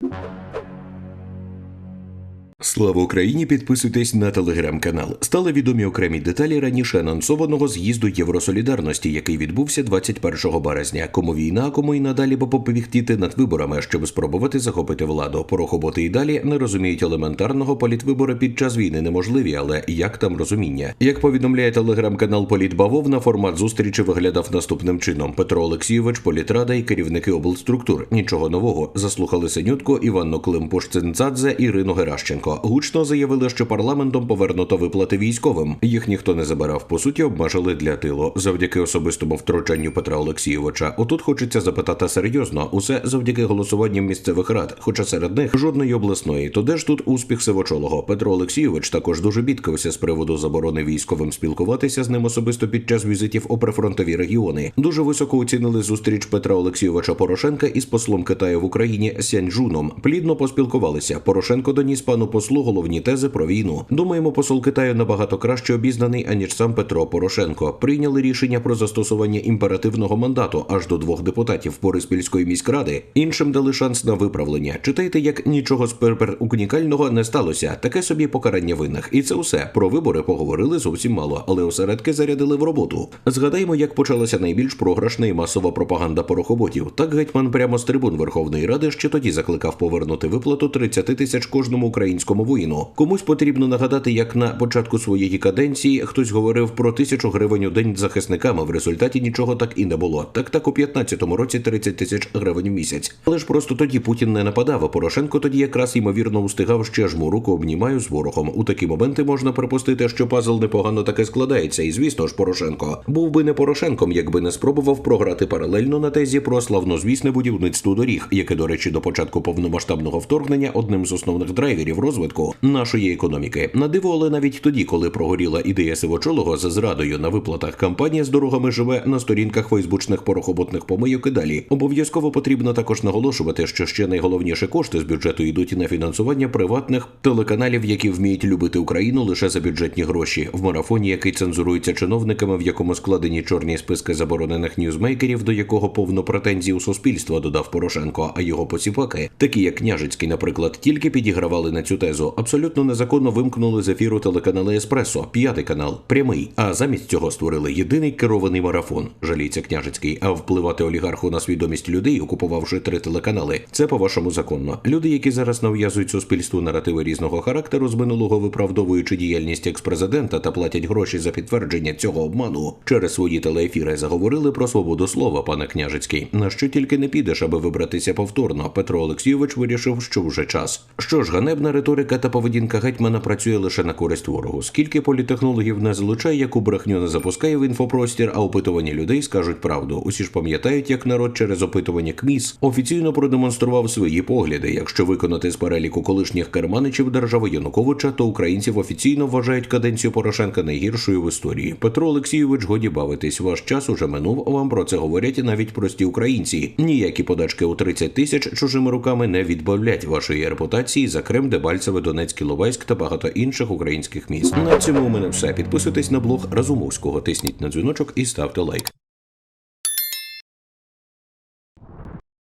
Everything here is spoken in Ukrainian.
you Слава Україні! Підписуйтесь на телеграм-канал. Стали відомі окремі деталі раніше анонсованого з'їзду Євросолідарності, який відбувся 21 березня. Кому війна, кому і надалі попобігтіти над виборами, щоб спробувати захопити владу. Порохоботи і далі не розуміють елементарного політвибори під час війни неможливі, але як там розуміння? Як повідомляє телеграм-канал Політбавовна, формат зустрічі виглядав наступним чином: Петро Олексійович, політрада і керівники облструктур. Нічого нового. Заслухали Синютко, Іванну Климпуш-Цинцадзе, Ірину Геращенко. Гучно заявили, що парламентом повернуто виплати військовим. Їх ніхто не забирав. По суті, обмежили для тилу. Завдяки особистому втручанню Петра Олексійовича. Отут хочеться запитати серйозно. Усе завдяки голосуванням місцевих рад, хоча серед них жодної обласної. То де ж тут успіх сивочолого? Петро Олексійович також дуже бідкався з приводу заборони військовим спілкуватися з ним особисто під час візитів у прифронтові регіони. Дуже високо оцінили зустріч Петра Олексійовича Порошенка із послом Китаю в Україні Сяньчжуном. Плідно поспілкувалися. Порошенко доніс пану послу головні тези про війну. Думаємо, посол Китаю набагато краще обізнаний аніж сам Петро Порошенко. Прийняли рішення про застосування імперативного мандату аж до двох депутатів Бориспільської міськради. Іншим дали шанс на виправлення. Читайте, як нічого сперпер унікального не сталося. Таке собі покарання винних. І це все. Про вибори поговорили зовсім мало, але осередки зарядили в роботу. Згадаємо, як почалася найбільш програшна і масова пропаганда порохоботів. Так гетьман прямо з трибун Верховної Ради ще тоді закликав повернути виплату 30 тисяч кожному українському воїну. Комусь потрібно нагадати, як на початку своєї каденції хтось говорив про тисячу гривень у день захисникам. а В результаті нічого так і не було. Так так у 15-му році 30 тисяч гривень в місяць. Але ж просто тоді Путін не нападав. а Порошенко тоді якраз ймовірно устигав ще жму руку обнімаю з ворогом. У такі моменти можна припустити, що пазл непогано таки складається. І звісно ж, Порошенко був би не Порошенком, якби не спробував програти паралельно на тезі про славнозвісне будівництво доріг, яке, до речі, до початку повномасштабного вторгнення одним з основних драйверів розвитку нашої економіки. На диво, але навіть тоді, коли прогоріла ідея сивочолого за зрадою на виплатах кампанія з дорогами живе на сторінках фейсбучних порохоботних помийок і далі. Обов'язково потрібно також наголошувати, що ще найголовніше кошти з бюджету йдуть на фінансування приватних телеканалів, які вміють любити Україну лише за бюджетні гроші. В марафоні, який цензурується чиновниками, в якому складені чорні списки заборонених ньюзмейкерів, до якого повно претензій у суспільства додав Порошенко, а його посіпаки, такі як Княжицький, наприклад, тільки підігравали на цю тезу. Абсолютно незаконно вимкнули з ефіру телеканали Еспресо, п'ятий канал, прямий. А замість цього створили єдиний керований марафон. Жаліється Княжицький. А впливати олігарху на свідомість людей, окупувавши три телеканали, це по-вашому законно. Люди, які зараз нав'язують суспільству наративи різного характеру з минулого виправдовуючи діяльність експрезидента та платять гроші за підтвердження цього обману через свої телеефіри, заговорили про свободу слова, пане Княжицький. На що тільки не підеш, аби вибратися повторно. Петро Олексійович вирішив, що вже час. Що ж, ганебна риторика та поведінка гетьмана працює лише на користь ворогу. Скільки політехнологів не залучає, яку брехню не запускає в інфопростір, а опитування людей скажуть правду. Усі ж пам'ятають, як народ через опитування КМІС офіційно продемонстрував свої погляди. Якщо виконати з переліку колишніх керманичів держави Януковича, то українців офіційно вважають каденцію Порошенка найгіршою в історії. Петро Олексійович, годі бавитись. Ваш час уже минув. Вам про це говорять навіть прості українці. Ніякі подачки у 30 тисяч чужими руками не відбавлять вашої репутації за Крим, Дебальцеве, Донецьк, Іловайськ та багато інших українських міст. На цьому у мене все. Підписуйтесь на блог Разумовського, тисніть на дзвіночок і ставте лайк.